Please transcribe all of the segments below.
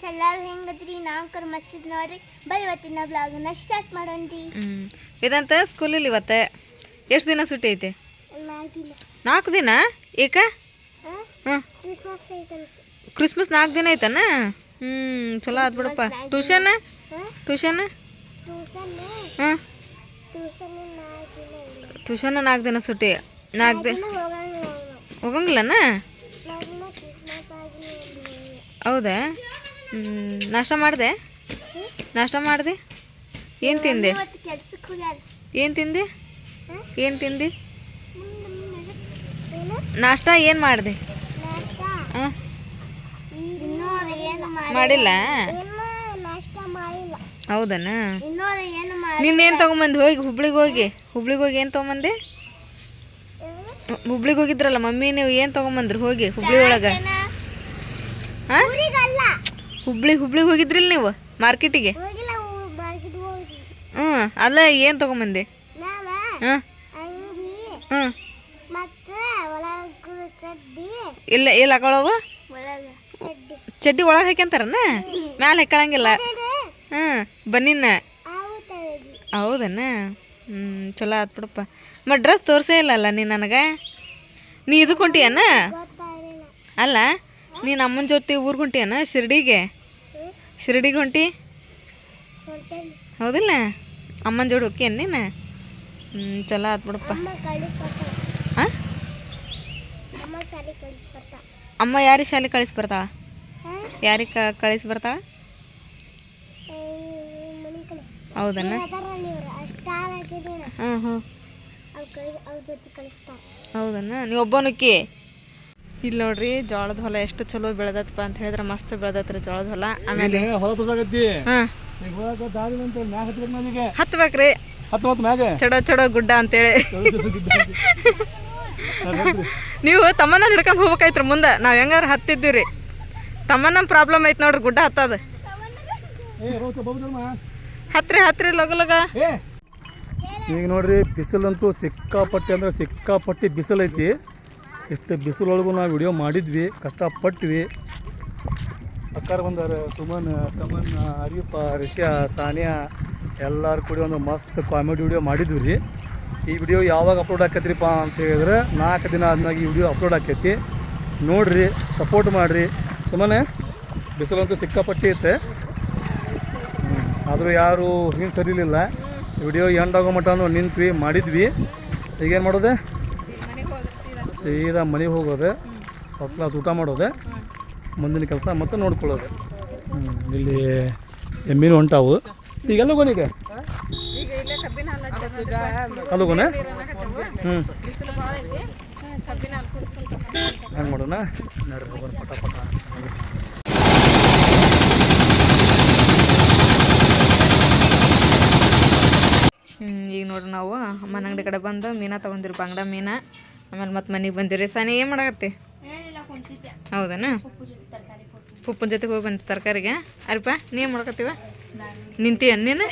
Friends ಎಲ್ಲರೂ ಹೆಂಗದ್ರಿ? ನಾಲ್ಕರ ಮಸ್ತಿದ್ ನೋಡ್ರಿ. ಬೈ ಇವತ್ತಿನ ಬ್ಲಾಗ್ನ ಸ್ಟಾರ್ಟ್ ಮಾಡೋಣ್ರಿ. ಹ್ಞೂ ವೇದಾಂತ ಸ್ಕೂಲಲ್ಲಿ ಇವತ್ತೆ. ಎಷ್ಟು ದಿನ ಸುಟ್ಟಿ ಐತೆ? ನಾಲ್ಕು ದಿನ. ಏಕ? ಹಾಂ? ಕ್ರಿಸ್ಮಸ್ ನಾಲ್ಕು ದಿನ ಐತನ? ಹ್ಞೂ ಚಲೋ ಆತ್ ಬಿಡಪ್ಪ. ಟ್ಯೂಷನ್ ಟ್ಯೂಷನ್ ಟ್ಯೂಷನ್ ಹಾಂ? ಟ್ಯೂಷನ್ ನಾಲ್ಕು ದಿನ ಸುಟ್ಟಿ ನಾಲ್ಕು ದಿನ ಹೋಗಂಗಿಲ್ಲನ. ಹೌದಾ? ನಾಷ್ಟ ಮಾಡಿದೆ? ನಾಷ್ಟ ಮಾಡಿದೆ? ಏನು ತಿಂದೆ? ಏನು ತಿಂದೆ? ಏನು ತಿಂದಿ? ನಾಷ್ಟ ಏನು ಮಾಡಿದೆ? ಹಾಂ? ಮಾಡಿಲ್ಲ? ಹೌದನಾ? ನಿನ್ನೇನು ತೊಗೊಂಬಂದು? ಹೋಗಿ ಹುಬ್ಳಿಗೆ ಹೋಗಿ. ಹುಬ್ಳಿಗೆ ಹೋಗಿ ಏನು ತಗೊಂಬಂದೆ? ಹುಬ್ಳಿಗೆ ಹೋಗಿದ್ರಲ್ಲ ಮಮ್ಮಿ ನೀವು ಏನು ತೊಗೊಂಬಂದ್ರಿ? ಹೋಗಿ ಹುಬ್ಳಿ ಒಳಗೆ. ಹಾಂ? ಹುಬ್ಳಿ ಹುಬ್ಳಿ ಹೋಗಿದ್ರಿಲ್ಲ ನೀವು ಮಾರ್ಕೆಟಿಗೆ? ಹ್ಞೂ ಅಲ್ಲ ಏನು ತೊಗೊಂಬಂದೆ? ಹಾಂ ಹ್ಞೂ ಇಲ್ಲ ಇಲ್ಲ ಹಾಕೊಳವು? ಚಡ್ಡಿ. ಒಳಗೆ ಹಾಕ್ಯಂತಾರನ? ಮ್ಯಾಲೆ ಹಾಕೊಳಂಗಿಲ್ಲ ಹಾಂ ಬನ್ನಿನ. ಹೌದನ್ನ ಹೌದನ? ಹ್ಞೂ ಚಲೋ ಆತ್ ಬಿಡಪ್ಪ. ಮತ್ತು ಡ್ರೆಸ್ ತೋರಿಸೇ ಇಲ್ಲಲ್ಲ ನೀ ನನಗೆ? ನೀ ಇದಕ್ಕೆ ಹೊಂಟಿಯನ ಅಲ್ಲ ನೀನು ಅಮ್ಮನ ಜೊತೆ ಊರಿಗೆ ಹೊಂಟಿಯನ ಶಿರ್ಡಿಗೆ? ಶಿರ್ಡಿಗೆ ಹೊಂಟಿ ಹೌದಿಲ್ಲ? ಅಮ್ಮನ ಜೋಡಿ ಹೋಗ್ಯನ್ ನೀನು? ಹ್ಞೂ ಚಲೋ ಆತ್ ಬಿಡಪ್ಪ. ಹಾಂ ಅಮ್ಮ ಯಾರಿಗೆ ಶಾಲೆ ಕಳಿಸಿ ಬರ್ತಾಳ? ಯಾರಿಗೆ ಕ ಕಳಿಸಿ ಬರ್ತಾಳ? ಹೌದಣ್ಣ ಹಾಂ ಹಾಂ ಹೌದನ? ನೀವು ಒಬ್ಬನಕ್ಕಿ? ಇಲ್ಲಿ ನೋಡ್ರಿ ಜೋಳದ ಹೊಲ ಎಷ್ಟು ಚಲೋ ಬೆಳದತ್ಪ ಅಂತ ಹೇಳಿದ್ರೆ ಮಸ್ತ್ ಬೆಳದತ್ರಿ ಜೋಳದ ಹೊಲ. ಆಮೇಲೆ ಹೊಲ ತುಸಾಗತ್ತಿ ಹತ್ಬೇಕ್ರಿ. ಚಡೋ ಚಡೋ ಗುಡ್ಡ ಅಂತೇಳಿ. ನೀವು ತಮ್ಮನ ಹಿಡ್ಕೊಂಡು ಹೋಗ್ಬೇಕಾಯ್ತ್ರಿ ಮುಂದೆ. ನಾವು ಹೆಂಗಾರ ಹತ್ತಿದ್ದೀವಿ ರೀ ತಮ್ಮನ ಪ್ರಾಬ್ಲಮ್ ಐತೆ ನೋಡ್ರಿ ಗುಡ್ಡ ಹತ್ತದ. ಹತ್ರಿ ಹತ್ರಿ ಲಗು ಲಗ. ಈಗ ನೋಡ್ರಿ ಬಿಸಿಲಂತೂ ಸಿಕ್ಕಾಪಟ್ಟೆ ಅಂದ್ರೆ ಸಿಕ್ಕಾಪಟ್ಟಿ ಬಿಸಿಲೈತಿ. ಐತಿ ಇಷ್ಟು ಬಿಸಿಲೊಳಗೂ ನಾವು ವಿಡಿಯೋ ಮಾಡಿದ್ವಿ, ಕಷ್ಟಪಟ್ವಿ. ಅಕ್ಕಾರ ಬಂದಾರೆ, ಸುಮನ್, ತಮನ್ ಹರಿಯಪ್ಪ ರಿಷಾ ಸಾನಿಯಾ, ಎಲ್ಲರೂ ಕೂಡಿ ಒಂದು ಮಸ್ತ್ ಕಾಮಿಡಿ ವಿಡಿಯೋ ಮಾಡಿದ್ವಿ. ರೀ ಈ ವಿಡಿಯೋ ಯಾವಾಗ ಅಪ್ಲೋಡ್ ಆಕೈತ್ರಿಪ್ಪ ಅಂತ ಹೇಳಿದ್ರೆ ನಾಲ್ಕು ದಿನ ಆದ್ಮ್ಯಾಗ ಈ ವಿಡಿಯೋ ಅಪ್ಲೋಡ್ ಆಕೈತಿ. ನೋಡ್ರಿ, ಸಪೋರ್ಟ್ ಮಾಡಿರಿ. ಸುಮ್ಮನೆ ಬಿಸಿಲಂತೂ ಸಿಕ್ಕಾಪಟ್ಟಿ ಐತೆ. ಆದರೂ ಯಾರು ಹಿಂಗೆ ಸರಿಲಿಲ್ಲ ವಿಡಿಯೋ ಎಂಡ್ ಆಗೋ ಮಟನು ನಿಂತ್ವಿ, ಮಾಡಿದ್ವಿ. ಈಗೇನು ಮಾಡೋದೆ? ಸೀದಾ ಮನೆಗೆ ಹೋಗೋದೆ ಫಸ್ಟ್ ಕ್ಲಾಸ್ ಊಟ ಮಾಡೋದೆ, ಮುಂದಿನ ಕೆಲಸ ಮತ್ತೆ ನೋಡ್ಕೊಳ್ಳೋದು. ಇಲ್ಲಿ ಎಮ್ಮಿನೂ ಹೊಂಟಾವು ಈಗೆಲ್ಲ ಹೋಗೋನಿಗೆ ಅಲ್ಲೋಗೋಣ ಹ್ಞೂ ಹೆಂಗೆ ಮಾಡೋಣ. ನಡ್ರಿ, ಹೋಗೋಣ ಪಟ ಪಟ. ಈಗ ನೋಡ್ರಿ ನಾವು ಮನೆ ಅಂಗಡಿ ಕಡೆ ಬಂದು ಮೀನಾ ತೊಗೊಂಡಿರಿ ಬಂಗಡ ಮೀನಾ. ಆಮೇಲೆ ಮತ್ತೆ ಮನೆಗೆ ಬಂದಿರಿ ಸಾನಿ ಏನು ಮಾಡಕತ್ತಿ? ಹೌದನ? ಪುಪ್ಪನ್ ಜೊತೆಗೆ ಹೋಗಿ ಬಂದ ತರಕಾರಿಗೆ? ಅರಿಪ ನೀ ಏನು ಮಾಡಕತ್ತೀವ? ನಿಂತೀಯ ನೀನು?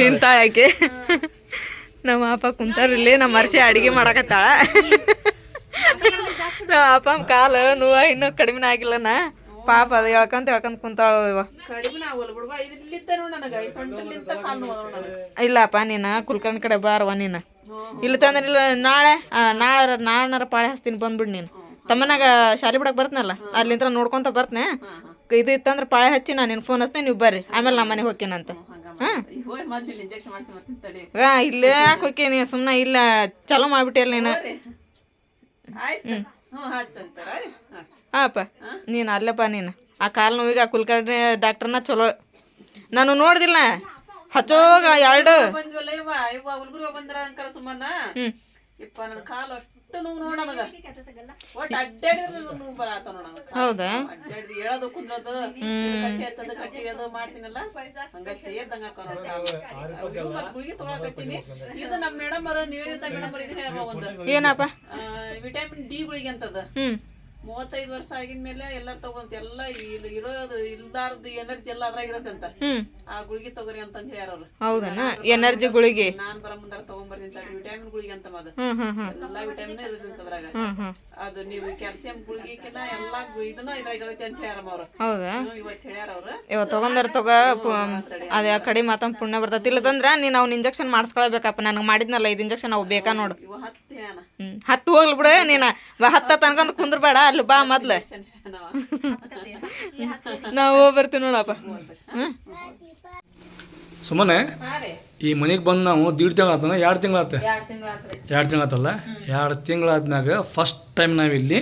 ನಿಂತಾಳಾಕೆ ನಮ್ಮ ಅಪ್ಪ ಕುಂತಾರಿಲ್ಲಿ ನಮ್ಮ ಮರ್ಸಿ ಅಡಿಗೆ ಮಾಡಕತ್ತಾಳ. ನಮ್ಮ ಅಪ್ಪ ಕಾಲು ನೋವು ಇನ್ನೂ ಕಡಿಮೆ ಆಗಿಲ್ಲನ? ಪಾಪ ಅದ ಹೇಳ್ಕಂತ ಹೇಳ್ಕಂತ ಕುಂತಾಳ ಇವ. ಇಲ್ಲಪ್ಪ ನೀನು ಕುಲ್ಕರ್ಣ ಕಡೆ ಬಾರವ ನೀನು. ಇಲ್ಲ ತಂದ್ರೆ ಇಲ್ಲ ನಾಳೆ ನಾಳೆ ನಾಳೆನಾರ ಪಾಳೆ ಹಚ್ತೀನಿ ಬಂದ್ಬಿಡು ನೀನು. ತಮ್ಮನಾಗ ಶಾಲೆ ಬಿಡಕ್ಕೆ ಬರ್ತನಲ್ಲ ಅಲ್ಲಿಂದ ನೋಡ್ಕೊಂತ ಬರ್ತನೆ. ಇದು ಇತ್ತಂದ್ರೆ ಪಾಳೆ ಹಚ್ಚಿ ನಾನು ನಿನ್ನ ಫೋನ್ ಹಚ್ತೀನಿ ನೀವು ಬರ್ರಿ. ಆಮೇಲೆ ನಮ್ಮ ಮನೆಗೆ ಹೋಗ್ತೀನಂತ ಹಾಂ ಇಲ್ಲ ಯಾಕೆ ಹೋಗ್ತೀನಿ ಸುಮ್ಮನೆ ಇಲ್ಲ ಚಲೋ ಮಾಡ್ಬಿಟ್ಟಿಯಲ್ಲ ನೀನು. ಹಾಪ ನೀನು ಅಲ್ಲಪ್ಪ ನೀನು. ಆ ಕಾಲು ನೋವಿಗೆ ಆ ಕುಲ್ಕರ್ಣಿ ಡಾಕ್ಟರ್ನ ಚಲೋ. ನಾನು ನೋಡ್ದಿಲ್ಲ. ಹಚ್ಚೋಗ ಎರಡು. ಹೌದಾ? ಏನಪ್ಪ? ವಿಟಮಿನ್ ಡಿ ಗುಳಿಗೆ ಅಂತದ. ಹ್ಞೂ ಮೂವತ್ತೈದು ವರ್ಷ ಆಗಿದ್ಮೇಲೆ ಎಲ್ಲಾರು ತಗೊಂತ ಎಲ್ಲ ಇಲ್ಲಿ ಇರೋದು ಇಲ್ದಾರದ ಎನರ್ಜಿ ಎಲ್ಲ ಅದ್ರಾಗ ಇರತ್ತಂತ. ಆ ಗುಳಿಗೆ ತಗೋರಿ ಅಂತ ಹೇಳ್ಯಾರ ಅವ್ರು. ಹೌದನ? ಎನರ್ಜಿ ಗುಳಿಗೆ. ನಾನ್ ಬರ ಮುಂದಾರ ತಗೊಂಬರ್ತೀನಿ ವಿಟಮಿನ್ ಗುಳಿಗೆ ಅಂತ ಅದು ಎಲ್ಲಾ ವಿಟಮಿನ್ ಇರೋದಂತ ಅದ್ರಾಗ. ಅದು ನೀವು ಕ್ಯಾಲ್ಸಿಯಂ ಗುಳಿಗೆಕಿನ ಎಲ್ಲಾ ಇದನ್ನ ಇದ್ರಾಗ ಇರತ್ತೆ ಅಂತ ಹೇಳ್ಯಾರ ಅವ್ರು ಹೌದಾ? ಇವತ್ತು ಹೇಳ್ಯಾರ ಅವ್ರು. ಇವತ್ತು ತಗೊಂಡಾರ ತಗೋ ಅದೇ ಕಡಿಮೆ ಕಡೆ ಮಾತಂದ್ ಪುಣ್ಯ ಬರ್ತೈತಿ. ಇಲ್ಲದಂದ್ರ ನೀನ್ ಅವ್ನ ಇಂಜೆಕ್ಷನ್ ಮಾಡಿಸ್ಕೊಳ್ಬೇಕಪ್ಪ. ನನಗೆ ಮಾಡಿದ್ನಲ್ಲ ಇದು ಇಂಜೆಕ್ಷನ್ ಅವು ಬೇಕಾ ನೋಡು. ಹತ್ತು ಹತ್ತು ಹೋಗ್ಲಿ ಬಿಡು ನೀನ ಹತ್ತ ತನ್ಕೊಂಡ್ ಕುಂದ್ರಬೇಡ ಅಲ್ಲಿ ಬಾ ಮೊದ್ಲ. ನಾವು ಹೋಗಿ ಬರ್ತೀವಿ ನೋಡಪ್ಪ. ಸುಮ್ಮನೆ ಈ ಮನೆಗೆ ಬಂದು ನಾವು ದೀಡ್ ತಿಂಗಳ ಆತನ ಎರಡು ತಿಂಗಳು ಆತ? ಎರಡು ತಿಂಗಳು ಆತ್ರಿ ಎರಡು ತಿಂಗಳು ಆತಲ್ಲ? ಎರಡು ತಿಂಗಳಾದ್ಮ್ಯಾಗ ಫಸ್ಟ್ ಟೈಮ್ ನಾವಿಲ್ಲಿ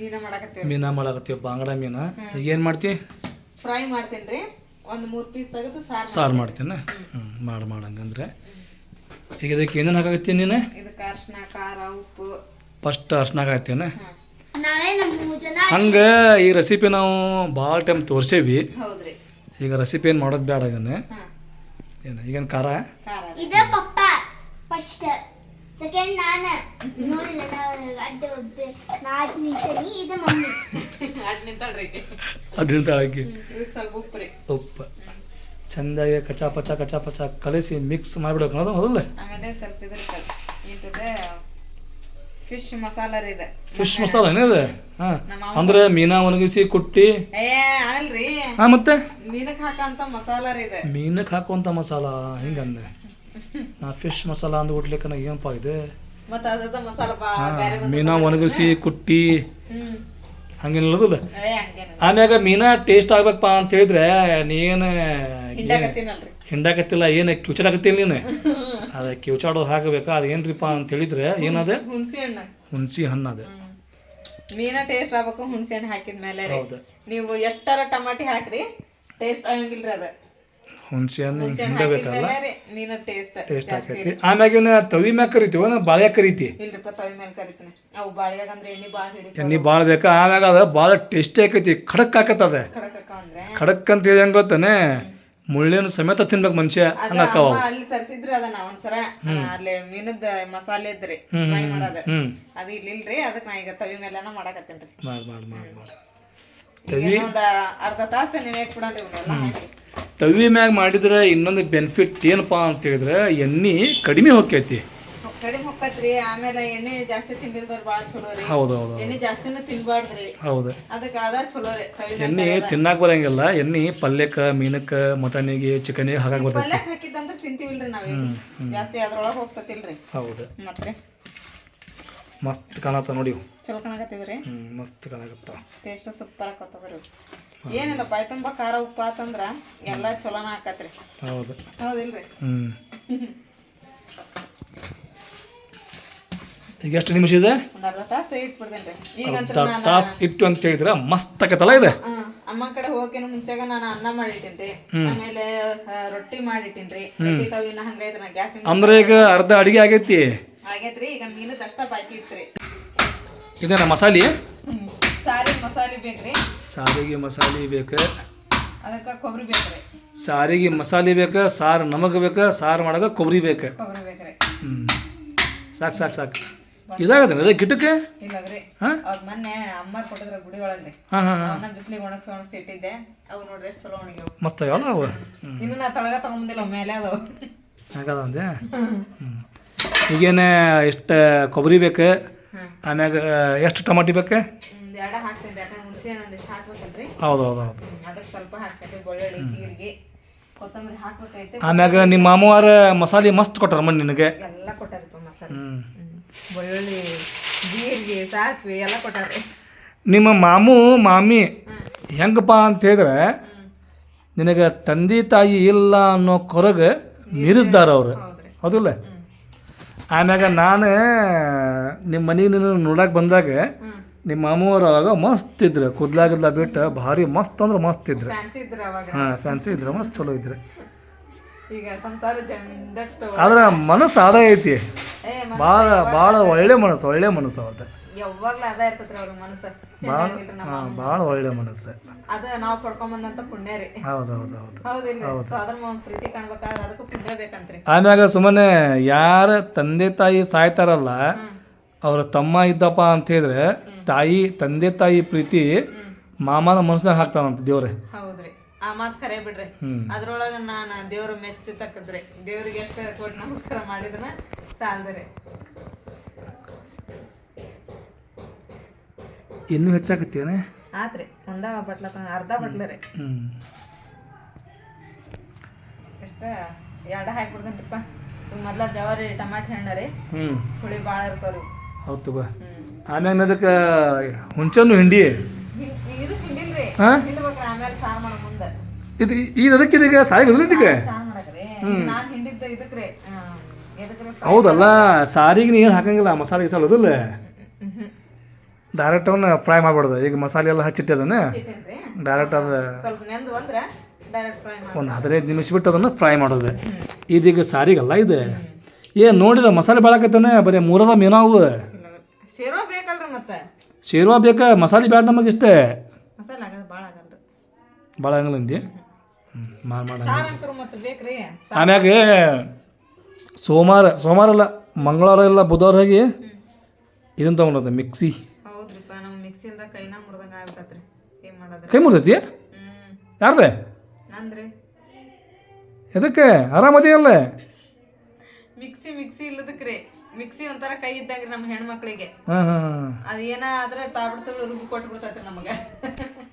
ಮೀನ ಮಾಡಕತ್ತೀವಿ. ಮೀನಾ ಮಾಡಾಕತ್ತೀವಿ ಬಾಂಗಡ ಮೀನಾ. ಈಗ ಏನು ಮಾಡ್ತಿ? ಫ್ರೈ ಮಾಡ್ತೀನಿ ರೀ ಒಂದು ಮೂರು ಪೀಸ್ ತೆಗೆದು ಸಾರು ಸಾರು ಮಾಡ್ತೀನಿ? ಹ್ಞೂ ಮಾಡಿ ಮಾಡಂಗಂದ್ರೆ. ಈಗ ಇದಕ್ಕೆ ಏನೇನು ಹಾಕಾಕತ್ತೀನಿ ನೀನು? ಇದಕ್ಕೆ ಅರ್ಶಿನ ಖಾರ ಉಪ್ಪು. ಫಸ್ಟ್ ಅರ್ಶನ ಹಾಕ್ತೇನೆ ನಾವೇ ನಮ್ಮ ಮೂರು ಜನ ಹಂಗೆ ಈ ರೆಸಿಪಿ ನಾವು ಭಾಳ ಟೈಮ್ ತೋರಿಸೇವಿ. ಹೌದ್ರಿ. ಈಗ ರೆಸಿಪಿ ಏನು ಮಾಡೋದು ಬೇಡ ಇದನ್ನು. ಹಾಂ ಏನು ಈಗೇನು ಖಾರ? ಖಾರ ಇದ ಪಪ್ಪ ಫಸ್ಟ್ ಸೆಕೆಂಡ್ ನಾನು. ನೋಡಿಲ್ಲ ನಾವು ಅಡ್ಡ ಒಬ್ಬೆ ನಾಲ್ಕು ನಿಂತೀನಿ ಇದು ಮಮ್ಮಿ. ಅಡ್ ನಿಂತಳ್ರಿ. ಅಡ್ಡಿನ ಹಾಕಿ ಇದಕ್ಕೆ ಸ್ವಲ್ಪ ಉಪ್ಪು ರೀ. ಉಪ್ಪು. ಚೆಂದಾಗಿ ಕಚಾ ಪಚ ಕಚಾ ಪಚ ಕಲಸಿ ಮಿಕ್ಸ್ ಮಾಡಿಬಿಡ್ಬೇಕು. ಅದು ಹೌದಲ್ಲ ಆಮೇಲೆ ಸ್ವಲ್ಪ ಇದ್ರ ಫಿಶ್ ಮಸಾಲ ಇದೆ. ಇದು ಫಿಶ್ ಮಸಾಲ ಏನಿದೆ? ಹಾಂ. ಅಂದ್ರೆ ಮೀನಾ ಒಣಗಿಸಿ ಕುಟ್ಟಿ. ಏ ಅಲ್ರಿ. ಹಾಂ ಮತ್ತೆ? ಮೀನಕ್ಕೆ ಹಾಕಂತ ಮಸಾಲ ಇದೆ. ಇದು ಮೀನಕ್ಕೆ ಹಾಕುವಂಥ ಮಸಾಲ ಹಿಂಗಂದೆ ನಾ ಫಿಶ್ ಮಸಾಲ ಅಂದ್ಬಿಟ್ಲಿಕ್ಕೆ ನನಗೆ ಏನಪ್ಪ ಇದೆ? ಮತ್ತೆ ಅದ ಮಸಾಲ ಬಾ ಹಾಂ ಬೇರೆ ಮೀನಾ ಒಣಗಿಸಿ ಕುಟ್ಟಿ. ಹ್ಮ್. ಹಂಗೇನಿಲ್ಲದಲ್ಲ ಏ ಹಂಗೇನ ಆಮ್ಯಾಗ ಮೀನಾ ಟೇಸ್ಟ್ ಆಗ್ಬೇಕಪ್ಪ ಅಂತ ಹೇಳಿದ್ರೆ ನೀನು ಹಿಂಡಾಕತ್ತೀನಲ್ರಿ. ಹಿಂಡಾಕತ್ತಿಲ್ಲ ಏನು ಕಿವುಚಾಡಕತ್ತಿಲ್ಲ ನೀನು? ಅದ ಕಿವುಚಾಡೋದು ಹಾಕಬೇಕಾ? ಅದು ಏನ್ರಿಪ್ಪ ಅಂತ ಹೇಳಿದ್ರೆ ಏನದ? ಹುಣಸೆ ಹಣ್ಣು. ಹುಣಸಿ ಹಣ್ಣು ಅದೇ. ಮೀನ ಟೇಸ್ಟ್ ಆಗ್ಬೇಕು ಹುಣಸೆ ಹಣ್ಣು ಹಾಕಿದ ಮೇಲೆ ರೀ. ಹೌದು. ನೀವು ಎಷ್ಟರ ಟಮಾಟಿ ಹಾಕ್ರಿ ಟೇಸ್ಟ್ ಆಗಂಗಿಲ್ರಿ ಅದ. ಹುಣಸಿ ಹಣ್ಣು ಹುಣಸೆ ಹಣ್ಣು ಹಿಂಡಬೇಕಲ್ಲ? ಮೀನ ಟೇಸ್ಟ್ ಟೇಸ್ಟ್ ಜಾಸ್ತಿ ಆಕೈತಿ. ಆಮ್ಯಾಗಿನ ತವಿ ಮ್ಯಾಗ ಕರಿತೀವ ನಾ ಬಾಳ್ಯಾಗ ಕರಿತಿ? ಇಲ್ರಿಪ್ಪ ತವಿ ಮೇಲೆ ಕರಿತೀನಿ. ಅವು ಬಾಳಿಯಾಗ ಅಂದ್ರೆ ಎಣ್ಣೆ ಬಾಳ ಹಿಡಿತಾವ. ಎಣ್ಣೆ ಭಾಳ ಬೇಕಾ? ಆಮ್ಯಾಗ ಅದ ಭಾಳ ಟೇಸ್ಟಿ ಆಕೈತಿ. ಖಡಕ್ ಆಕತ್ತದ. ಕಡಕಕ್ಕ ಅಂದ್ರೆ. ಖಡಕ್ ಅಂತ ಹೇಳಿ ಹೆಂಗ್ ಗೊತ್ತಾನೆ ಮುಳ್ಳಿನ ಸಮೇತ ತಿನ್ಬೇಕು ಮನುಷ್ಯ ಅದ ಅಮ್ಮ ಅಲ್ಲಿ ತರ್ಸಿದ್ರಿ ಅದನ್ನ ಒಂದ್ಸರ ಅಲ್ಲಿ ಮೀನದ ಮಸಾಲೆ ಇದ್ರಿ ಫ್ರೈ ಮಾಡೋದ. ಅದು ಇಲ್ಲಿಲ್ರಿ ಅದಕ್ಕೆ ನಾ ಈಗ ತವಿ ಮೇಲೆನ ಮಾಡಾಕತ್ತೇನ್ರಿ ಮಾಡಿ ಮಾಡಿ ಮಾಡಿ ಮಾಡಿ. ಈಗ ಅರ್ಧ ತಾಸು ನೆನೆ ಇಟ್ಬಿಡೋದು ಇವನ್ನೆಲ್ಲ ಹಾಕಿ ತವಿ ಮ್ಯಾಗ ಮಾಡಿದ್ರೆ ಇನ್ನೊಂದು ಬೆನಿಫಿಟ್ ಏನಪ್ಪಾ ಅಂತ ಹೇಳಿದ್ರೆ ಎಣ್ಣೆ ಕಡಿಮೆ ಹೋಗ್ತೈತಿ ಕಡಿಮೆ ಹೊಕ್ಕತ್ರಿ ಆಮೇಲೆ ಎಣ್ಣೆ ಜಾಸ್ತಿ ತಿಂದಿರ್ದವ್ರು ಭಾಳ ಚಲೋ ರೀ. ಹೌದು ಹೌದು ಎಣ್ಣೆ ಜಾಸ್ತಿನೂ ತಿನ್ಬಾರ್ದ್ರಿ. ಹೌದು. ಅದಕ್ಕೆ ಅದ ಚಲೋ ರೀ ಎಣ್ಣೆ ತಿನ್ನಾಕ ಬರಂಗಿಲ್ಲ ಎಣ್ಣೆ ಪಲ್ಯಕ್ಕ ಮೀನಕ್ಕೆ ಮಟನಿಗೆ ಚಿಕನಿಗೆ ಹಾಕಕ್ ಬರ್ತೈತಿ. ಪಲ್ಯಕ್ ಹಾಕಿದ್ದಂದ್ರೆ ತಿಂತೀವಿಲ್ರಿ ನಾವು ಎಣ್ಣೆ. ಜಾಸ್ತಿ ಅದ್ರೊಳಗೆ ಹೋಗ್ತತಿಲ್ರಿ. ಹೌದು. ಮತ್ತೆ ಮಸ್ತ್ ಕಾಣತ್ತ ನೋಡಿ. ಚಲೋ ಕಾಣಕತ್ತಿದ್ರಿ ಮಸ್ತ್ ಕಾಣಕತ್ತಾವ. ಟೇಸ್ಟ್ ಸೂಪರ್ ಆಕತ್ತವ್ರಿ ಏನಿಲ್ಲ ಪಾಯ್ತಂಬ ತುಂಬ ಖಾರ ಉಪ್ಪು ಆತಂದ್ರ ಎಲ್ಲ ಚಲೋನ ಆಕತ್ರಿ. ಹೌದು. ಹೌದಿಲ್ರಿ? ಹ್ಮ್. ಈಗ ಎಷ್ಟು ನಿಮಿಷ ಇದೆ? ಒಂದ್ ಅರ್ಧ ತಾಸು ಇಟ್ಬಿಡ್ತೇನ್ರಿ ಈಗಂತ್ರ ಅರ್ಧ ನಾನು ತಾಸ್ ಇಟ್ಟು ಅಂತ ಹೇಳಿದ್ರೆ? ಮಸ್ತ್ ಆಗತ್ತಲ್ಲ ಇದೆ? ಅಮ್ಮ ಕಡೆ ಹೋಗೇನು ಮುಂಚೆಗ ನಾನು ಅನ್ನ ಮಾಡಿಟ್ಟಿನ್ರಿ ಆಮೇಲೆ ರೊಟ್ಟಿ ಮಾಡಿಟ್ಟಿನ್ರಿ ರೊಟ್ಟಿ ಇದ್ರ ಗ್ಯಾಸ್ ಅಂದ್ರೆ ಈಗ ಅರ್ಧ ಅಡಿಗೆ ಆಗೈತಿ? ಆಗೈತ್ರಿ ಈಗ ಮೀನು ಅಷ್ಟ ಬಾಕಿ ಇತ್ರಿ. ಇದೇನ ಮಸಾಲೆ? ಸಾರಿಗೆ ಸಾರಿ ಮಸಾಲೆ ಬೇಕ್ರಿ. ಸಾರಿಗೆ ಮಸಾಲೆ ಬೇಕು? ಅದಕ್ಕೆ ಕೊಬ್ಬರಿ ಬೇಕ್ರಿ. ಸಾರಿಗೆ ಮಸಾಲೆ ಬೇಕು ಸಾರು ನಮಗೆ ಬೇಕು ಸಾರು ಮಾಡಕ್ಕೆ ಕೊಬ್ಬರಿ ಬೇಕು? ಕೊಬ್ಬರಿ ಬೇಕ್ರಿ. ಹ್ಞೂ ಸಾಕು ಸಾಕು ಸಾಕು. ಇದಾಗತ್ತೆ ಅದೇ ಗಿಟಕ್ಕೆ ಇಲ್ಲದ್ರಿ ಹಾಂ? ಅವ್ರ ಮೊನ್ನೆ ಅಮ್ಮ ಕೊಟ್ಟಿದ್ರ ಗುಡಿ ಒಳಗ್ರಿ ಹಾಂ ಹಾಂ. ಅವನ್ನ ಬಿಸಿಲಿಗೆ ಒಣಗ್ಸಿ ಒಣಗ್ಸಿ ಇಟ್ಟಿದ್ದೆ. ಅವು ನೋಡ್ರಿ ಎಷ್ಟು ಚಲೋ ಒಣಗ್ಯಾವ. ಮಸ್ತ್ ಆಗ್ಯಾವಲ್ಲ ಅವು? ಹ್ಞೂ ಇನ್ನು ನಾ ತಳಗ ತಗೊಂಬಂದಿಲ್ಲ ಅವ್ ಮೇಲೆ ಅದಾವ. ಹಾಗದ ಒಂದೇ ಹ್ಞೂ ಈಗೇನು ಎಷ್ಟು ಕೊಬ್ಬರಿ ಬೇಕು? ಆಮ್ಯಾಗ ಎಷ್ಟು ಟಮಾಟಿ ಬೇಕು? ಎರಡ ಹಾಕ್ತಿದ್ದೆ. ಯಾಕಂದ್ರೆ ಹುಣಸೆ ಹಣ್ಣು ಒಂದಿಷ್ಟು ಹಾಕ್ಬೇಕಲ್ರಿ. ಹೌದು ಹೌದು ಹೌದು. ಹ್ಮ್, ಅದಕ್ಕೆ ಸ್ವಲ್ಪ ಹಾಕ್ತೈತಿ ಬೆಳ್ಳುಳ್ಳಿ ಜೀರಿಗೆ ಕೊತ್ತಂಬರಿ ಹಾಕ್ಬೇಕೈತಿ ಆಮ್ಯಾಗ ನಿಮ್ಮ ಮಾಮವಾರ ಮಸಾಲೆ ಮಸ್ತ್ ಕೊಟ್ಟಾರ ಮಣ್ಣು ನಿನಗೆ? ಎಲ್ಲ ಕೊಟ್ಟಾರಪ್ಪ ಮಸಾಲೆ. ಹ್ಞೂ. ಬೆಳ್ಳುಳ್ಳಿ ಜೀರಿಗೆ ಸಾಸಿವೆ ಎಲ್ಲ ಕೊಟ್ಟಾರೆ. ನಿಮ್ಮ ಮಾಮು ಮಾಮಿ ಹೆಂಗಪ್ಪ ಅಂತ ಹೇಳಿದ್ರೆ ನಿನಗೆ ತಂದೆ ತಾಯಿ ಇಲ್ಲ ಅನ್ನೋ ಕೊರಗೆ ಮೀರಿಸ್ದಾರ ಅವರು. ಹೌದಿಲ್ಲ? ಆಮ್ಯಾಗ ನಾನು ನಿಮ್ಮ ಮನೆಗೆ ನೀನು ನೋಡಕ್ಕೆ ಬಂದಾಗ ನಿಮ್ಮ ಮಾಮೂರು ಅವಾಗ ಮಸ್ತ್ ಇದ್ರು. ಕುದ್ಲಾಗಿದ್ಲ ಬಿಟ್ಟು ಭಾರಿ ಮಸ್ತ್ ಅಂದ್ರೆ ಮಸ್ತ್ ಇದ್ರು. ಹಾಂ ಫ್ಯಾನ್ಸಿ ಇದ್ರು ಮಸ್ತ್ ಚಲೋ ಇದ್ರು. ಈಗ ಸಂಸಾರ ಜಂಡಟ್ಟು ಆದ್ರೆ ಮನಸ್ಸು ಅದ ಐತಿ. ಏ ಭಾಳ ಭಾಳ ಒಳ್ಳೆ ಮನಸ್ಸು ಒಳ್ಳೆ ಮನಸ್ಸು ಅವ್ರದ್ದು ಯಾವಾಗ್ಲೂ ಅದ ಇರ್ತೈತ್ರಿ ಅವ್ರ ಮನಸ್ಸು. ಚೆನ್ನಾಗಿಲ್ರಿ ನಮ್ಮ ಹಾಂ ಭಾಳ ಒಳ್ಳೆ ಮನಸ್ಸು. ಅದ ನಾವು ಪಡ್ಕೊಂಬಂದಂತ ಪುಣ್ಯ ರೀ. ಹೌದು ಹೌದು ಹೌದು. ಹೌದಿಲ್ರಿ ಸೊ ಅದ್ರ ಒಂದ್ ಪ್ರೀತಿ ಕಾಣ್ಬೇಕಾದ್ರೆ ಅದಕ್ಕೂ ಪುಣ್ಯ ಬೇಕಂತ್ರಿ. ಆಮ್ಯಾಗ ಸುಮ್ಮನೆ ಯಾರ ತಂದೆ ತಾಯಿ ಸಾಯ್ತಾರಲ್ಲ ಅವ್ರ ತಮ್ಮ ಇದ್ದಪ್ಪ ಅಂತ ಹೇಳಿದ್ರೆ ತಾಯಿ ತಂದೆ ತಾಯಿ ಪ್ರೀತಿ ಮಾಮನ ಮನಸ್ಸಿನಾಗ ಹಾಕ್ತಾನಂತ ದೇವ್ರೆ. ಹೌದ್ರಿ ಆ ಮಾತು ಕರೆ ಬಿಡ್ರಿ. ಅದ್ರೊಳಗ ನಾನು ದೇವ್ರ ಮೆಚ್ಚು ತಕ್ಕದ್ರಿ. ದೇವ್ರಿಗೆ ಎಷ್ಟು ಕೊಟ್ಟು ನಮಸ್ಕಾರ ಮಾಡಿದ್ರ ಸಾಲ್ದ್ರಿ. ಇನ್ನೂ ಹೆಚ್ಚಾಕತ್ತೇನೆ ಆತ್ರಿ. ಒಂದ ಬಟ್ಲ ಅರ್ಧ ಬಟ್ಲ ರೀ ಎಷ್ಟ ಎರಡ ಹಾಕ್ಬಿಡ್ತೇನ್ರಿಪ್ಪ ಮೊದ್ಲ ಜವಾರಿ ಟಮಾಟೆ ಹಣ್ಣ ರೀ ಹುಳಿ ಭಾಳ ಇರ್ತಾವ್ರಿ ಹೌದು ತಗೋ ಆಮ್ಯಾಗ ಅದಕ್ಕೆ ಹುಂಚನ್ನು ಹಿಂಡಿ? ಇದು ಹಿಂಡಿಲ್ರಿ? ಹಿಂಡ್ಬೇಕ್ರಿ. ಆಮೇಲೆ ಸಾರು ಮಾಡೋ ಇದು ಈಗ ಅದಕ್ಕೆ ಇದೀಗ ಸಾಯಿ ಇದಕ್ಕೆ ಸಾರು ಮಾಡಕ್ರಿ ನಾನ್ ಹಿಂಡಿದ್ದ ಇದಕ್ರಿ ಆ, ಹೌದಲ್ಲ ಸಾರಿಗೆ ನೀರು ಹಾಕಂಗಿಲ್ಲ ಮಸಾಲೆ ಗಿಸಾಲ ಅದಿಲ್ಲ? ಡೈರೆಕ್ಟ್ ಅವನ್ನ ಫ್ರೈ ಮಾಡ್ಬಾರ್ದು ಈಗ ಮಸಾಲೆ ಎಲ್ಲ ಹಚ್ಚಿಟ್ಟೆ ಅದನ್ನ? ಡೈರೆಕ್ಟ್ ಅದು ಒಂದು ಹದಿನೈದು ನಿಮಿಷ ಬಿಟ್ಟು ಅದನ್ನು ಫ್ರೈ ಮಾಡೋದು. ಇದೀಗ ಸಾರಿಗಲ್ಲ ಇದು? ಏ ನೋಡಿದ ಮಸಾಲೆ ಬಾಳಕತ್ತಾನೆ? ಬರೀ ಮೂರದ ಮೀನಾವು ಶೇರ್ವಾ ಬೇಕಾ? ಮಸಾಲೆ ಬ್ಯಾಡ ನಮಗೆ ಇಷ್ಟೇ ಭಾಳ ಹಂಗಲ್ಲ ಮಾಡಿ ಮಾಡ ಸಾರ್ ಅಂಕರು ಮತ್ತೆ ಬೇಕ್ರಿ? ಆಮ್ಯಾಗ ಸೋಮವಾರ ಸೋಮವಾರ ಅಲ್ಲ ಮಂಗಳವಾರ ಇಲ್ಲ ಬುಧವಾರ ಹೋಗಿ ಇದನ್ನ ತೊಗೊಂಡದ ಮಿಕ್ಸಿ. ಹೌದ್ರಿಪ್ಪ ನಾವು ಮಿಕ್ಸಿಯಿಂದ ಕೈನ ಮುರ್ದಂಗ ಆಗ್ಬಿಟ್ಟತ್ರಿ ಏನ್ ಮಾಡೋದ್ರಿ ಕೈ ಮುರ್ತೈತಿ ಹ್ಮ್. ಯಾರ್ದೆ? ನಂದ್ರಿ. ಎದಕ್ಕೆ? ಆರಾಮದಿಯಲ್ಲ ಮಿಕ್ಸಿ ಮಿಕ್ಸಿ ಇಲ್ಲದಕ್ರಿ. ಮಿಕ್ಸಿ ಒಂಥರ ಕೈ ಇದ್ದಂಗ್ರಿ ನಮ್ಮ ಹೆಣ್ಮಕ್ಳಿಗೆ. ಹಾಂ ಹಾಂ ಅದು ಏನ ಆದ್ರೆ ತಾಬಿಡ್ ತಗೊಳ್ ರುಬ್ಬಿ ಕೊಟ್ಟು ನಮಗೆ. ಅದಕ್ಕೆ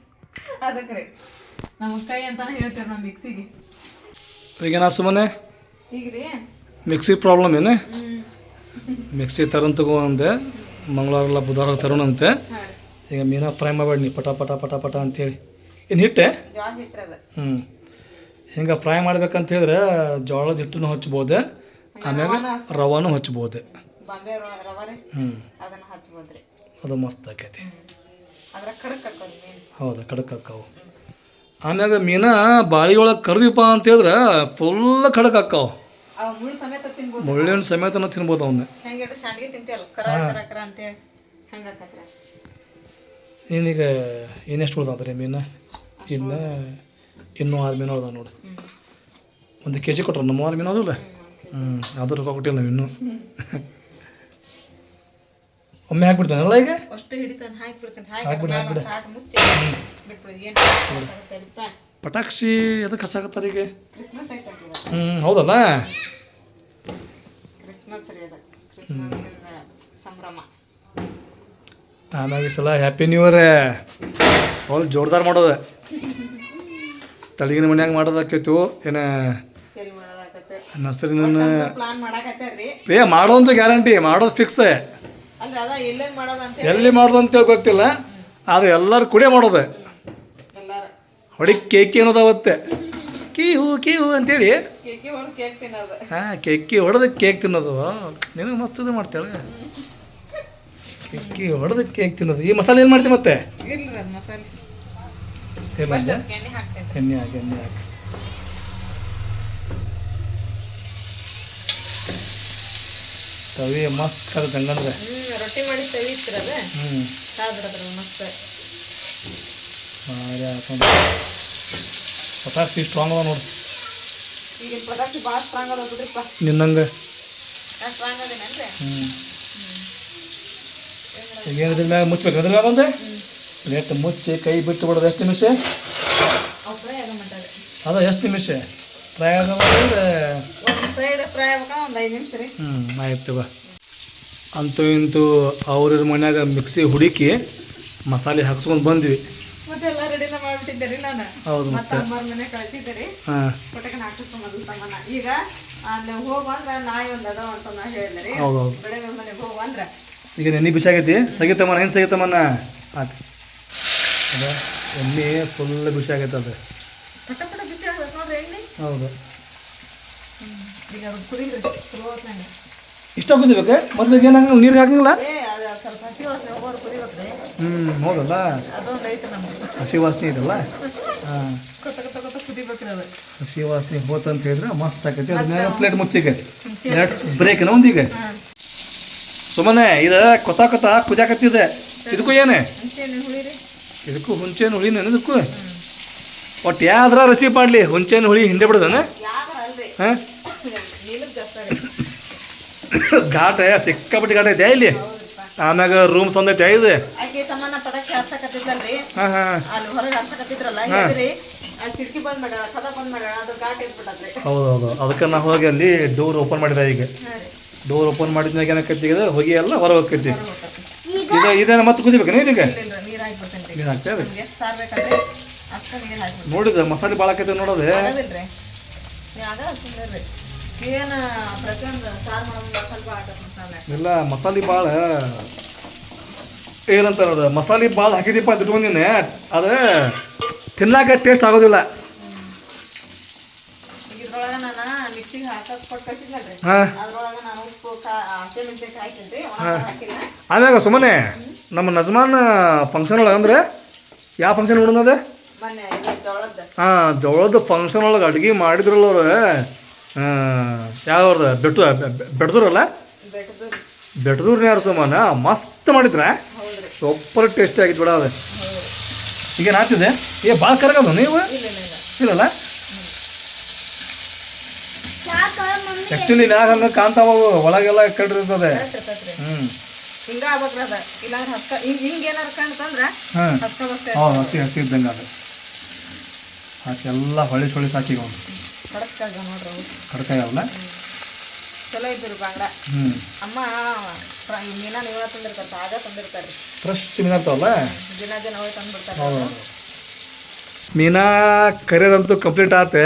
ಅದಕ್ರಿ. ಕೈ ಅಂತಾನೆ ಮಿಕ್ಸಿಗೆ. ಈಗ ನಾ ಸುಮ್ಮನೆ ಈಗ್ರಿ? ಮಿಕ್ಸಿ ಪ್ರಾಬ್ಲಮ್ ಏನು? ಮಿಕ್ಸಿ ತರನ್ ತಗೋ ಅಂದೆ ಮಂಗಳವಾರ ಬುಧವಾರ ತರೋಣಂತೆ ಈಗ ಮೀನಾ ಫ್ರೈ ಮಾಡಬೇಡ ನೀ ಪಟ ಪಟ ಪಟ ಪಟ ಅಂತೇಳಿ. ಏನು ಹಿಟ್ಟೆ? ಹ್ಞೂ ಹಿಂಗೆ ಫ್ರೈ ಮಾಡ್ಬೇಕಂತ ಹೇಳಿದ್ರೆ ಜೋಳದ ಹಿಟ್ಟನ್ನು ಹಚ್ಬೋದು ಆಮೇಲೆ ರವಾನು ಹಚ್ಬೋದು. ಹ್ಞೂ ಅದು ಮಸ್ತ್ ಆಕೈತಿ. ಹೌದಾ ಆಕ್ಕಾವು ಆಮ್ಯಾಗ ಮೀನಾ ಬಾಳಿಯೊಳಗೆ ಒಳಗೆ ಕರ್ದಿಪ್ಪ ಅಂತ ಹೇಳಿದ್ರೆ ಫುಲ್ ಖಡಕ್ ಹಾಕಾವ ಮುಳ್ಳಿನ ಸಮೇತನ ತಿನ್ಬೋದು ಅವನ್ನ ನೀನೀಗ ಏನೆಷ್ಟು ಉಳ್ದಾವ್ರಿ ಮೀನು? ಇನ್ನು ಇನ್ನೂ ಆರು ಮೀನು ಉಳ್ದಾವ ನೋಡಿ. ಒಂದು ಕೆ ಜಿ ಕೊಟ್ರ ನಮ್ಮ ಆರು ಮೀನು ಅದು ಹ್ಞೂ ಅದ್ರ ರೊಕ್ಕ ಕೊಟ್ಟಿಲ್ಲ ನಾವು ಇನ್ನೂ. ಒಮ್ಮೆ ಹಾಕ್ಬಿಡ್ತಾನಲ್ಲ ಈಗ? ಅಷ್ಟು ಹಿಡಿತಾನ ಹಾಕಿ ಬಿಡ್ತೀನಿ ಹಾಕ್ಬಿಡು, ಹಾಕಿ ತಾಟ್ ಮುಚ್ಚಿ ಬಿಟ್ಬಿಡಿ. ಏನು ಪಟಾಕ್ಷಿ ಎದಕ್ಕೆ ಹಸಾಕತ್ತಾರ ಈಗ ಕ್ರಿಸ್ಮಸ್ ಹ್ಞೂ ಹೌದಲ್ಲ? ಕ್ರಿಸ್ಮಸ್ ರೀ ಅದು. ಕ್ರಿಸ್ಮಸ್ ಸಂಭ್ರಮ. ಆಮ್ಯಾಗ ಈ ಸಲ ಹ್ಯಾಪಿ ನ್ಯೂ ಇಯರ್ ಅವ್ರು ಜೋರ್ದಾರ್ ಮಾಡೋದು. ತಳಿಗಿನ ಮನ್ಯಾಗ ಮಾಡೋದಾಕೈತು ಏನ ನರ್ಸರಿ ಪ್ಲಾನ್ ಮಾಡಾಕತ್ತಾರ್ರಿ. ಏ ಮಾಡೋದಂತೂ ಗ್ಯಾರಂಟಿ. ಮಾಡೋದು ಫಿಕ್ಸ್ ಎಲ್ಲಿ ಮಾಡೋದು ಅಂತೇಳಿ ಗೊತ್ತಿಲ್ಲ. ಆದ್ರೆ ಎಲ್ಲರೂ ಕುಡಿಯ ಮಾಡೋದು. ಹೊಡಿ ಕೇಕ್ ಏನದ ಅವತ್ತೆ? ಕೀ ಹೂ ಕೀ ಹೂ ಅಂತೇಳಿ. ಕೇಕಿ ಹೊಡೆದು ಕೇಕ್ ತಿನ್ನೋದು. ಹಾಂ ಕೆಕ್ಕಿ ಹೊಡೆದು ಕೇಕ್ ತಿನ್ನೋದು. ನಿನಗೆ ಮಸ್ತ್ ಇದು ಮಾಡ್ತಾಳೆ ಕೆಕ್ಕಿ ಹೊಡೆದು ಕೇಕ್ ತಿನ್ನೋದು. ಈ ಮಸಾಲೆ ಏನು ಮಾಡ್ತೀವಿ ಮತ್ತೆ? ಎಣ್ಣೆ ಹಾಕಿ ಎಣ್ಣೆ ಹಾಕಿ. ತವಿ ಮಸ್ತ್ ಕದ ಹಂಗಂದ್ರೆ. ಹ್ಮ್ ರೊಟ್ಟಿ ಮಾಡಿ ತವಿ ಇತ್ತಿರದ ಹ್ಞೂ ಕಾದ್ರದ್ರ ಮಸ್ತ್. ಭಾರಿ ಹಾಕೊಂಡು. ಪಟಾಕ್ಷಿ ಸ್ಟ್ರಾಂಗ್ ಅದ ನೋಡಿ. ಈಗ ಪಟಾಕ್ಷಿ ಭಾಳ ಸ್ಟ್ರಾಂಗ್ ಅದ ಬಿಡ್ರಿಪ್ಪ. ನಿನ್ನಂಗೆ. ಸ್ಟ್ರಾಂಗ್ ಅದೇನಂದ್ರೆ ಹ್ಞೂ ಈಗ ಏನಿದ್ರ ಮ್ಯಾಗ ಮುಚ್ಬೇಕು? ಅದ್ರ ಮ್ಯಾಗ ಒಂದು ಪ್ಲೇಟ್ ಮುಚ್ಚಿ ಕೈ ಬಿಟ್ಟು ಬಿಡೋದು ಎಷ್ಟು ನಿಮಿಷ? ಅದ ಎಷ್ಟು ನಿಮಿಷ? ಫ್ರೈ ಸೈಡ್ ಫ್ರೈ ಆಗ್ಬೇಕ? ಒಂದು ಐದು ನಿಮಿಷ ರೀ. ಹ್ಞೂ ಆಯ್ತು ಬಾ. ಅಂತೂ ಇಂತೂ ಅವ್ರ ಮನ್ಯಾಗ ಮಿಕ್ಸಿ ಹುಡುಕಿ ಮಸಾಲೆ ಹಾಕ್ಸ್ಕೊಂಡು ಬಂದ್ವಿ. ಮತ್ತೆ ಎಲ್ಲ ರೆಡಿನ ಮಾಡ್ಬಿಟ್ಟಿದ್ದೆ ರೀ ನಾನು. ಹೌದು ಮತ್ತೆ ಅಮ್ಮರ ಮನೆ ಕಳ್ಸಿದ್ದೆ ರೀ. ಹಾಂ. ಕೊಟ್ಟಕ್ಕೆ ಹಾಕಿಸ್ಕೊಂಬಂದು ತಮ್ಮನ ಈಗ ಅಲ್ಲಿ ಹೋಗ್ ನಾಯಿ ಒಂದು ಅದಾವ ಅಂತ ನಾ ಹೇಳಿದೆ ರೀ. ಹೌದು ಹೌದು. ಬೆಳಗ್ಗೆ ಮನೆಗೆ ಹೋಗ್ ಈಗ ನೆನ್ನೆ ಬಿಸಿ ಆಗೈತಿ. ಸಗಿತಮ್ಮನ ಏನು ಸಗಿತಮ್ಮನ? ಆಯ್ತು ಅದ ಎಣ್ಣೆ ಫುಲ್ ಬಿಸಿ ಆಗೈತೆ ಅದು. ಹೌದು. ಈಗ ಅದು ಕುದಿಲ್ರಿ ಚಲೋ ಹೊತ್ನಾಗ ಇಷ್ಟ ಕುದಿಬೇಕು? ಮೊದಲು ನೀರಿಗೆ ಹಾಕಂಗಿಲ್ಲ ಏ ಅದು ಸ್ವಲ್ಪ ಹಸಿ ವಾಸನೆ ಹೋಗೋರು ಕುದಿಬೇಕ್ರಿ. ಹ್ಞೂ ಹೌದಲ್ಲ? ಅದೊಂದು ಐತೆ ನಮ್ಗೆ ಹಸಿ ವಾಸನೆ ಇದಲ್ಲ ಹಾಂ. ಕೊತ್ತ ಕೊತ್ತ ಕೊತ್ತ ಕುದಿಬೇಕ್ರಿ ಅದು. ಹಸಿ ವಾಸನೆ ಹೋತಂತ ಹೇಳಿದ್ರೆ ಮಸ್ತ್ ಆಕೈತಿ. ಪ್ಲೇಟ್ ಮುಚ್ಚಿಗೆ. ಬ್ರೇಕ್ ಒಂದೀಗ. ಸುಮ್ಮನೆ ಇದು ಕೊತ ಕೊತ ಕುದಿಯಾಕತ್ತಿದೆ. ಇದಕ್ಕೂ ಏನೇ? ಇದಕ್ಕೂ ಹುಂಚೆನ ಹುಳಿ ಇದಕ್ಕೂ ಒಟ್ಟು ಯಾವ್ದಾರ ರಸಿ ಮಾಡಲಿ? ಹುಂಚೆನ ಹುಳಿ ಹಿಂದೆ ಬಿಡೋದನ? ಹಾಂ? ಘಾಟ ಸಿಕ್ಕಾಪಟ್ಟಿ ಘಾಟ ಐತೆ ಇಲ್ಲಿ? ಆಮ್ಯಾಗ ರೂಮ್ಸ್ ಒಂದೈತೆ ಐದು ಆಕೆ ತಮ್ಮನ ಪಟಾಕಿ ಹಾರ್ಸಕತ್ತಿದ್ಲಲ್ರಿ ಹಾಂ ಹಾಂ. ಅಲ್ಲಿ ಹೊರಗೆ ಹಾರ್ಸಕತ್ತಿದ್ರಲ್ಲ ಹೇಳ್ರಿ ಅಲ್ಲಿ ಕಿಟಕಿ ಬಂದ್ ಮಾಡ್ಯಾಳ ಕದ ಬಂದ್ ಮಾಡ್ಯಾಳ ಅದು ಗಾಟ್ ಇಟ್ಬಿಟ್ಟತ್ರಿ ಹೌದು ಹೌದು ಅದಕ್ಕೆ ನಾ ಹೋಗಿ ಅಲ್ಲಿ ಡೋರ್ ಓಪನ್ ಮಾಡಿದ ಈಗ. ಡೋರ್ ಓಪನ್ ಮಾಡಿದ್ಮ್ಯಾಗ ಏನಕ್ಕೈತಿ ಈಗ? ಹೋಗಿ ಎಲ್ಲ ಹೊರ ಹೋಗ್ತೈತಿ ಈಗ? ಇದು ಇದೇನ ಮತ್ತೆ ಕುದಿಬೇಕು ನೀರ್ ಹಾಕ್ತೇವೆ ನಮ್ಗೆ ಎಷ್ಟು ಸಾರ್ ಬೇಕಂದ್ರೆ ಅಷ್ಟ ನೀರ್ ಹಾಕ್ಬಿಡ್ತೀನಿ ನೋಡಿದ. ಮಸಾಲೆ ಭಾಳ ಆಕೈತೆ ನೋಡೋದೆ ಇಲ್ಲ ಮಸಾಲೆ ಭಾಳ ಏನಂತ ಅದು ಮಸಾಲೆ ಭಾಳ ಹಾಕಿದೀಪ ಅಂತ ಇಟ್ಕೊಂಡಿನಿ ಅದು ತಿನ್ನಾಕ ಟೇಸ್ಟ್ ಆಗೋದಿಲ್ಲ. ಆಮ್ಯಾಗ ಸುಮ್ಮನೆ ನಮ್ಮ ನಜಮಾನ್ ಫಂಕ್ಷನ್ ಒಳಗೆ ಅಂದ್ರೆ ಯಾವ ಫಂಕ್ಷನ್ ಜೋಳದ ಹಾಂ ಜೋಳದ ಫಂಕ್ಷನ್ ಒಳಗೆ ಅಡುಗೆ ಮಾಡಿದ್ರಲ್ಲ ಅವ್ರು. ಯಾವ್ದು ಬೆಟ್ಟು ಬೆಟ್ಟದೂರಲ್ಲ ಬೆಟ್ಟದು ಬೆಟ್ಟದೂರ್ನ ಯಾರು ಸುಮ್ಮನ ಮಸ್ತ್ ಮಾಡಿದ್ರೆ? ಸೊಪ್ಪರ್ ಸೂಪರ್ ಟೇಸ್ಟಿ ಆಗಿತ್ತು ಬಿಡ ಅದು. ಹೌದ್ರಿ ಈಗ ನಾಚಿದೆ? ಏ ಭಾಳ ಕರಗದು ನೀವು? ಇಲ್ಲ ಇಲ್ಲ ಇಲ್ಲ. ಇಲ್ಲಲ್ಲ? ಆ್ಯಕ್ಚುಲಿ ನಾಗ ಹಂಗೆ ಕಾಣ್ತಾವ ಒಳಗೆಲ್ಲ ಕಟ್ಟಿರ್ತದೆ. ಹ್ಞೂ ಹಿಂಗ ಆಗ್ಬೇಕ್ರಿ ಅದ. ಇಲ್ಲಾಂದ್ರೆ ಹಸ್ಕ ಹಿಂಗ್ ಹಿಂಗ್ ಏನಾರ ಕಾಣ್ತಂದ್ರ ಹಾಂ. ಹಸ್ಕ ಬಸ್ಕ ಹೌದು ಹಸಿ ಹಸಿ ಇದ್ದಂಗೆ ಅದು. ಹಾಕಿ ಎಲ್ಲ ಹೊಳಿ ಹೊಳಿ ಸಾಕಿಗೆ ಅವನು ಕಡಕ್ಕಾಗ ನೋಡ್ರಿ ಅವು ಕಡ್ಕಾಯಿ ಅವಲ್ಲ ಚಲೋ ಇದ್ರಿ ಬಾಂಗ್ಡ. ಹ್ಞೂ ಅಮ್ಮ ಈ ಮೀನಾ ನೀವ ತಂದಿರ್ತಾರ ತಾಜಾ ತಂದಿರ್ತಾರ್ರಿ. ಫ್ರೆಶ್ ಮೀನಾಗ್ತಾವಲ್ಲ? ದಿನ ದಿನ ಹೋಗಿ ತಂದ್ಬಿಡ್ತಾರೆ ಮೀನಾ ಕರಿಯೋದಂತೂ ಕಂಪ್ಲೀಟ್ ಆತೆ.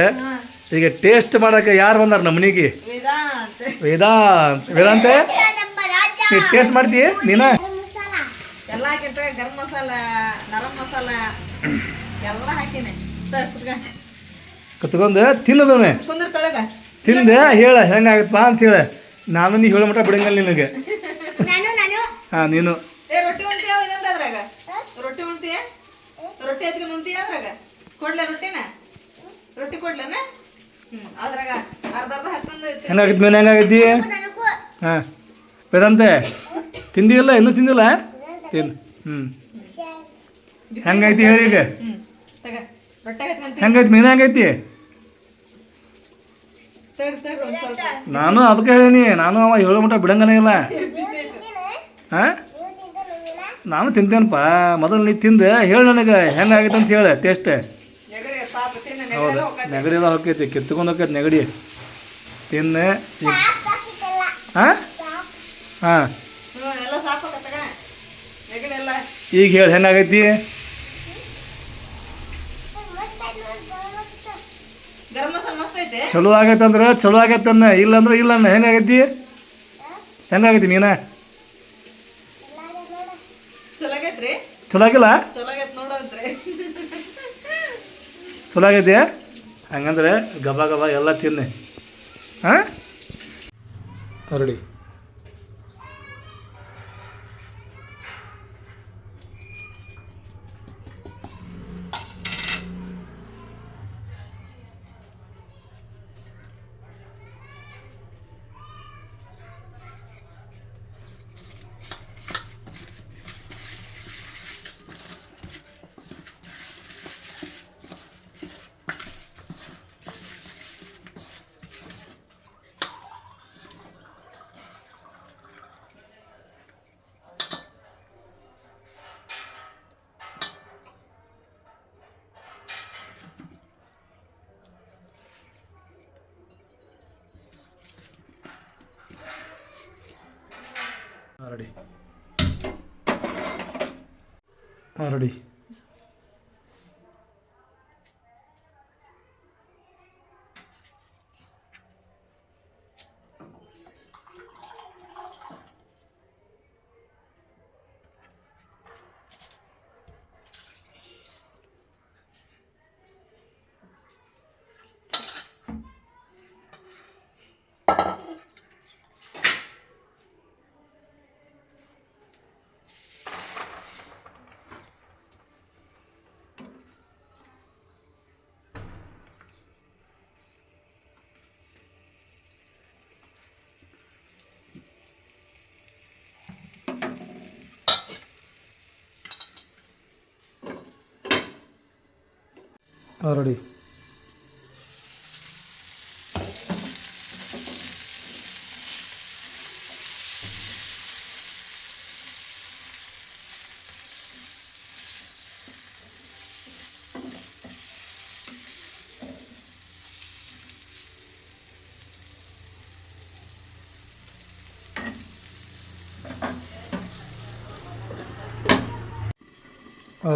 ಈಗ ಟೇಸ್ಟ್ ಮಾಡಕ್ಕೆ ಯಾರು ಬಂದಾರ ನಮ್ಮ ಮನೆಗೆ? ವೇದಾಂತ್. ವೇದಾಂತ್. ನೀ ಟೇಸ್ಟ್ ಮಾಡ್ತೀಯ ನೀನ ಮಸಾಲ ಎಲ್ಲ ಹಾಕಿಟ್ರೆ ಗರಂ ಮಸಾಲ ನರಂ ಮಸಾಲ ಎಲ್ಲ ಹಾಕಿನಿ. ಕತ್ಕೊಂಡು ತಿನ್ನದವನೇ. ತಿಂದೆ ಹೇಳ ಹೆಂಗಾಗತ್ತಪ್ಪ ಅಂತ ಹೇಳ. ನಾನು ನೀ ಹೇಳೋ ಮಟ್ಟ ಬಿಡಂಗಲ್ಲ ನಿನಗೆ. ನಾನು ನಾನು. ಹಾಂ ನೀನು. ಏ ರೊಟ್ಟಿ ಉಣ್ತೀಯ ರೊಟ್ಟಿ ಉಣ್ತೀಯ ರೊಟ್ಟಿ ಹಚ್ಕೊಂಡು ಉಣ್ತೀಯ ಅದ್ರಾಗ? ಕೊಡ್ಲೆ ರೊಟ್ಟಿನ? ರೊಟ್ಟಿ ಕೊಡ್ಲೇನ? ಹ್ಮ್ ಅದ್ರಾಗ ಅರ್ಧ ಅರ್ಧ ಹಾಕೊಂಡು ಹೆಂಗಾಗತ್ತೆ ಮೇಲೆ ಹೆಂಗಾಗೈತಿ ನನಗೂ ಹಾಂ. ವೇದಾಂತೆ ತಿಂದಿಲ್ಲ ಇನ್ನೂ ತಿಂದಿಲ್ಲ? ತಿನ್ ಹ್ಞೂ ಹೆಂಗೈತಿ ಹೇಳಿ ಈಗ? ಹೆಂಗೈತಿ ಮೀನು ಹೆಂಗೈತಿ? ನಾನು ಅದಕ್ಕೆ ಹೇಳೀನಿ ನಾನು ಅವ ಹೇಳೋ ಮಟ್ಟ ಬಿಡಂಗನೇ ಇಲ್ಲ. ಹಾಂ? ನಾನು ತಿಂತೇನಪ್ಪ ಮೊದಲು ನೀ ತಿಂದು ಹೇಳು ನನಗೆ ಹೆಂಗಾಗೈತೆ ಅಂತ ಹೇಳ ಟೇಸ್ಟ್ ನೆಗಡಿ ಸಾಕು ತಿನ್ನ ನೆಗಡಿ ಹೌದು ನೆಗಡಿ ಎಲ್ಲ ಹೋಗೈತಿ ಕಿತ್ಕೊಂಡು ಹೋಗೈತಿ ನೆಗಡಿ. ತಿನ್ನು ಹಾಂ? ಹಾಂ. ಈಗ ಹೇಳಿ ಹೆಂಗಾಗೈತಿ ಗರಂ ಮಸಾಲ ಮಸ್ತ್ ಐತೆ ಚಲೋ ಆಗೈತೆ ಅಂದ್ರೆ ಚಲೋ ಆಗೈತೆ ಅನ್ನ ಇಲ್ಲ ಅಂದ್ರೆ ಇಲ್ಲ ಅನ್ನ ಹೆಂಗಾಗೈತಿ? ಹೆಂಗಾಗೈತಿ ಮೀನ? ಚಲೋ ಆಗಿಲ್ಲ? ಚಲೋ ಆಗೈತ್? ಆಗೈತಿ ಹಂಗಂದ್ರೆ ಗಬ ಗಬ ಎಲ್ಲ ತಿನ್ನಿ. ಹಾಂ? ರೆಡಿ ರೆಡಿ ಹಾಂ റെഡി.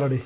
റെഡി.